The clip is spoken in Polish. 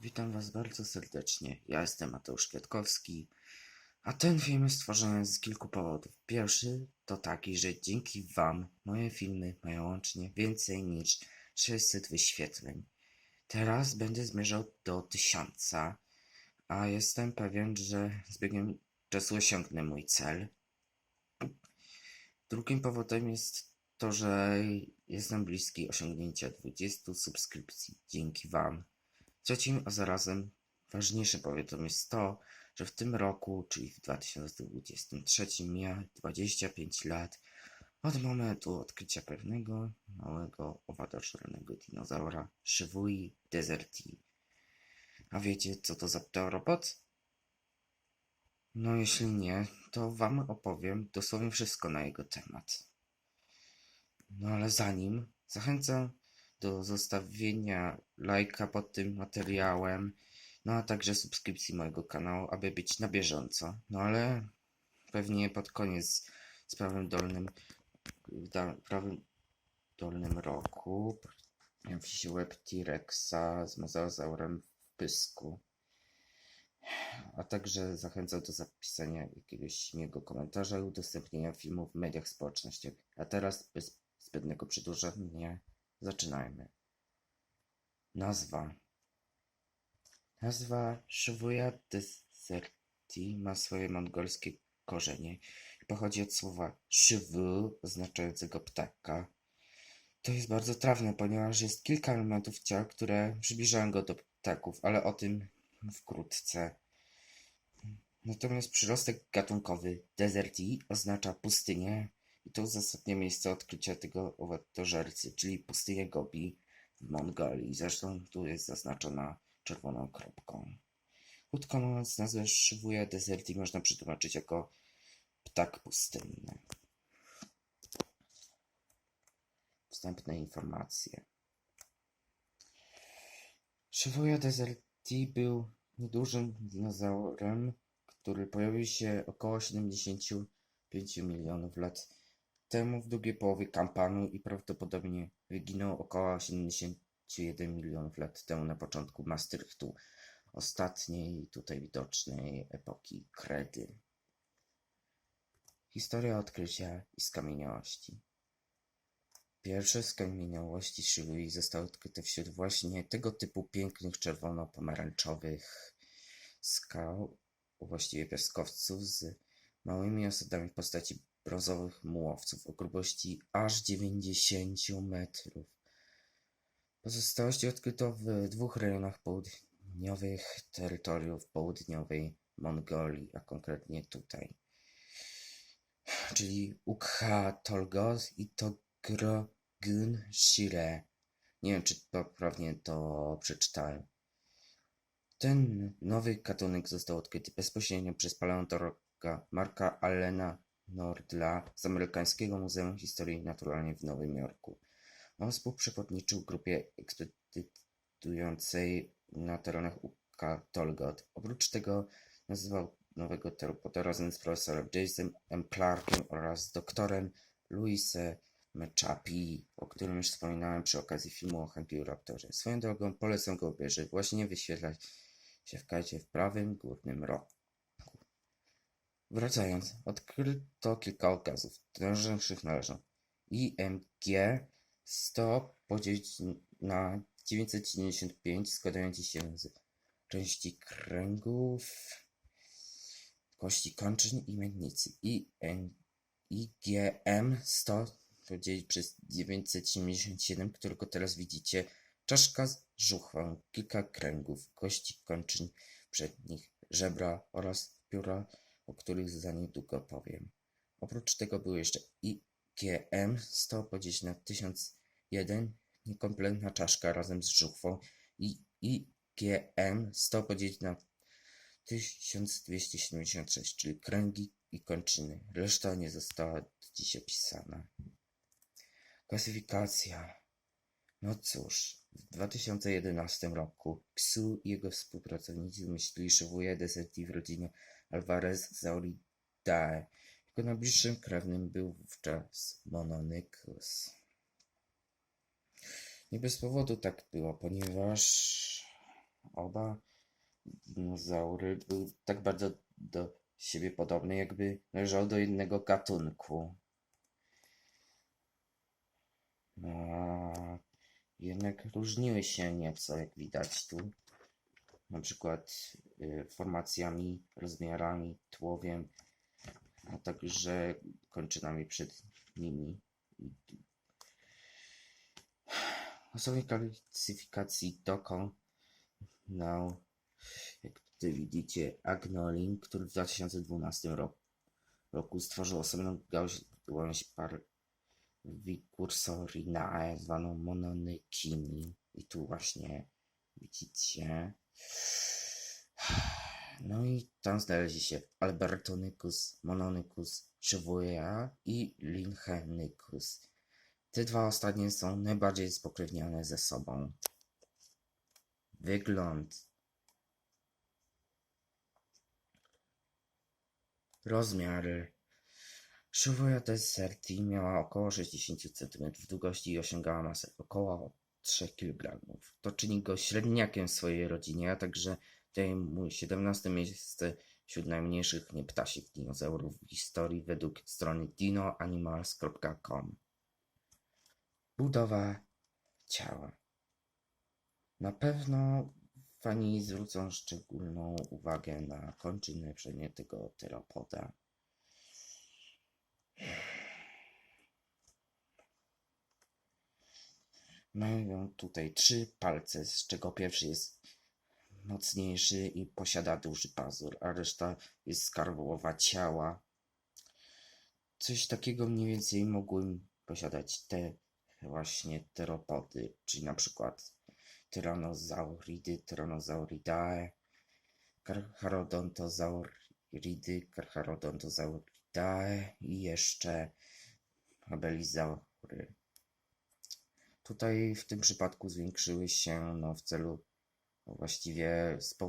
Witam Was bardzo serdecznie. Ja jestem Mateusz Kwiatkowski, a ten film jest stworzony z kilku powodów. Pierwszy to taki, że dzięki Wam moje filmy mają łącznie więcej niż 600 wyświetleń. Teraz będę zmierzał do tysiąca, a jestem pewien, że z biegiem czasu osiągnę mój cel. Drugim powodem jest to, że jestem bliski osiągnięcia 20 subskrypcji dzięki Wam. Trzecim, a zarazem ważniejszym powodem jest to, że w tym roku, czyli w 2023, mija 25 lat od momentu odkrycia pewnego małego owadożernego dinozaura Shivui deserti. A wiecie, co to za pteropod? No jeśli nie, to wam opowiem dosłownie wszystko na jego temat. No ale zanim zachęcam do zostawienia lajka pod tym materiałem, no a także subskrypcji mojego kanału, aby być na bieżąco. No ale pewnie pod koniec z prawym dolnym, w da, prawym dolnym roku pojawi się web T-Rexa z mozazaurem w pysku. A także zachęcam do zapisania jakiegoś miłego komentarza i udostępnienia filmu w mediach społecznościowych. A teraz bez zbędnego przedłużania zaczynajmy. Nazwa. Nazwa Shibuya Deserti ma swoje mongolskie korzenie i pochodzi od słowa shivu, oznaczającego ptaka. To jest bardzo trawne, ponieważ jest kilka elementów ciała, które przybliżają go do ptaków, ale o tym wkrótce. Natomiast przyrostek gatunkowy Deserti oznacza pustynię i to uzasadnia miejsce odkrycia tego owocożercy, czyli pustynię Gobi w Mongolii. Zresztą tu jest zaznaczona czerwoną kropką. Krótko mówiąc, nazwę Shibuya Deserti można przetłumaczyć jako ptak pustynny. Wstępne informacje. Shibuya Deserti był niedużym dinozaurem, który pojawił się około 75 milionów lat temu w drugiej połowie kampanu i prawdopodobnie wyginął około 71 milionów lat temu na początku Maastrichtu, ostatniej tutaj widocznej epoki Kredy. Historia odkrycia i skamieniałości. Pierwsze skamieniałości Shibui zostały odkryte wśród właśnie tego typu pięknych czerwono-pomarańczowych skał, właściwie piaskowców z małymi osadami w postaci brązowych mułowców o grubości aż 90 metrów. Pozostałości odkryto w dwóch rejonach południowych terytoriów południowej Mongolii, a konkretnie tutaj, czyli Ukha Tolgos i Togrogyn Shire. Nie wiem, czy poprawnie to przeczytałem. Ten nowy gatunek został odkryty bezpośrednio przez paleontologa Marka Allena Nordla z Amerykańskiego Muzeum Historii Naturalnej w Nowym Jorku. On współprzewodniczył grupie ekspedyującej na terenach Ukka Tolgot. Oprócz tego nazywał nowego teropoda razem z profesorem Jason M. Clarkiem oraz doktorem Louisem Mechapi, o którym już wspominałem przy okazji filmu o Raptorze. Swoją drogą polecam go obejrzeć. Właśnie wyświetla się w karcie w prawym górnym rogu. Wracając, odkryto kilka okazów. Do najważniejszych należą IMG 100 podzielić na 995 składający się z części kręgów, kości kończyn i miednicy. IGM 100 podzielić przez 977, którego teraz widzicie. Czaszka z żuchwą, kilka kręgów, kości kończyn przednich, żebra oraz pióra o których za niedługo powiem. Oprócz tego były jeszcze IGM 100 podzielić na 1001 niekompletna czaszka razem z żuchwą i IGM 100 podzielić na 1276, czyli kręgi i kończyny. Reszta nie została dziś opisana. Klasyfikacja. No cóż, w 2011 roku Ksu i jego współpracownicy wymyślili Shibuya Deserti w rodzinie Alvarez Zauridae. Jego najbliższym krewnym był wówczas Mononykus. Nie bez powodu tak było, ponieważ oba dinozaury były tak bardzo do siebie podobne, jakby należały do jednego gatunku. Jednak różniły się nieco, jak widać tu. Na przykład y, formacjami, rozmiarami, tłowiem, a także kończynami przed nimi. Osobnej klasyfikacji dokonał, jak tutaj widzicie, Agnolin, który w 2012 roku, roku stworzył osobną gałąź, gałąź Parvicursorinae zwaną Mononykini. I tu właśnie widzicie. No i tam znaleźli się Albertonicus, Mononycus, Shibuya i Linhenicus. Te dwa ostatnie są najbardziej spokrewnione ze sobą. Wygląd. Rozmiary. Shibuya Deserti miała około 60 cm długości i osiągała masę około 3 kg. To czyni go średniakiem w swojej rodzinie, a także zajmuje 17 miejsce wśród najmniejszych nieptasich dinozaurów w historii według strony dinoanimals.com. Budowa ciała. Na pewno fani zwrócą szczególną uwagę na kończyny przednie tego teropoda. Mają tutaj trzy palce, z czego pierwszy jest mocniejszy i posiada duży pazur, a reszta jest skarbłowa ciała. Coś takiego mniej więcej mogły posiadać te właśnie teropody, czyli na przykład Tyrannosauridy, Tyrannosauridae, Carcharodontosauridy, I jeszcze Abelizaury. Tutaj w tym przypadku zwiększyły się no, w celu właściwie